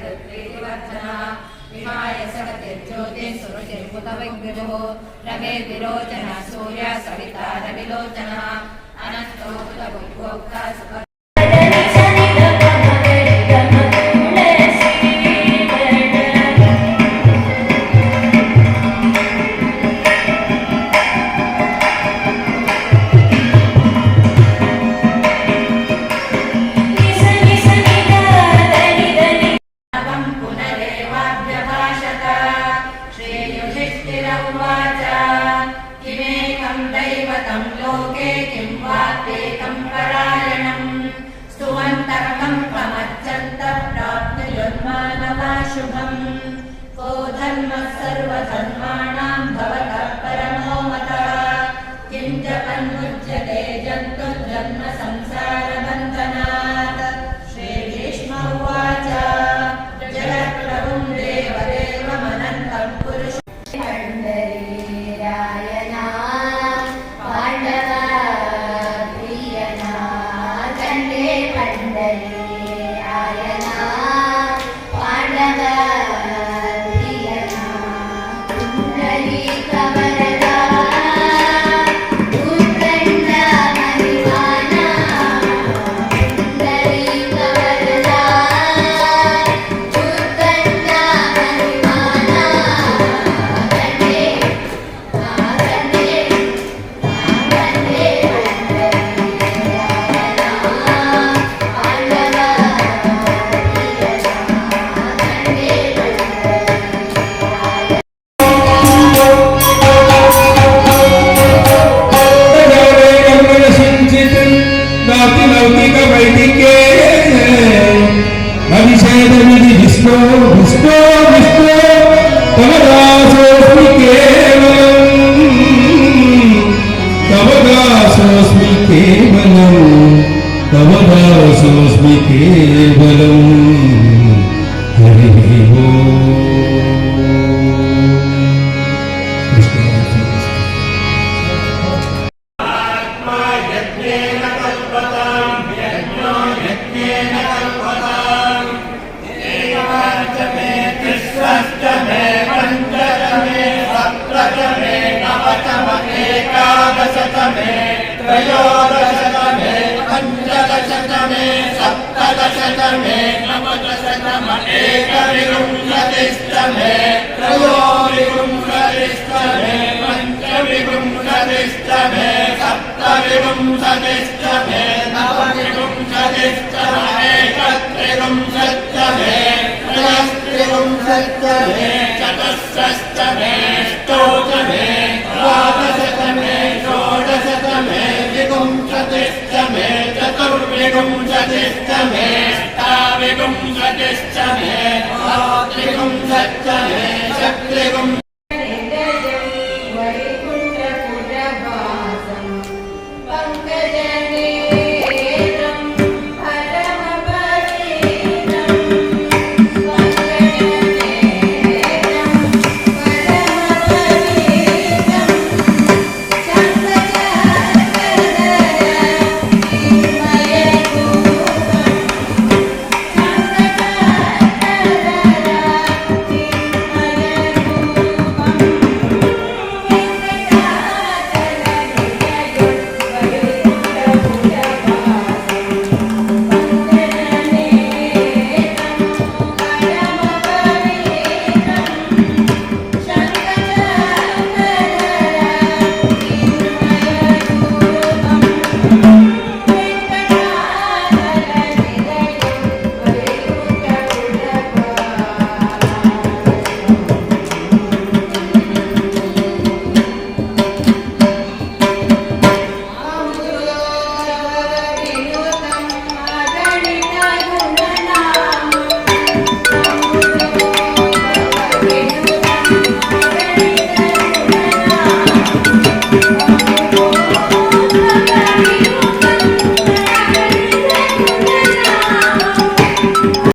प्रीतिवर्धना विमाय सगतिर्ज्योतिस्वृतिर्मुतविग्विदुः रमे विरोचना सूर्या सविता रविलोचना अनन्तो कुतभुक्भोक्ता सुख यणम् स्तुवन्तर्कं त्वमच्चन्तप्राप्तिर्यद्मानवा शुभम् Señor. पञ्चदशतमे सप्तदशतमे नवदशतम एकविंशतिष्टमे त्रयोविंशतिष्टमे पञ्चविंशतिष्टमे सप्तविंशतिष्टमे नवविंशतिष्टम एकत्रिंशत्यमे त्रयस्त्रिंशत्यमे चतुष्षष्टमे ष्टोचमे चतुर्विगुम् सतिश्च मेष्टाविगुम् सतिश्च मे त्रिगुम् सच्च मे शक्तिगुम्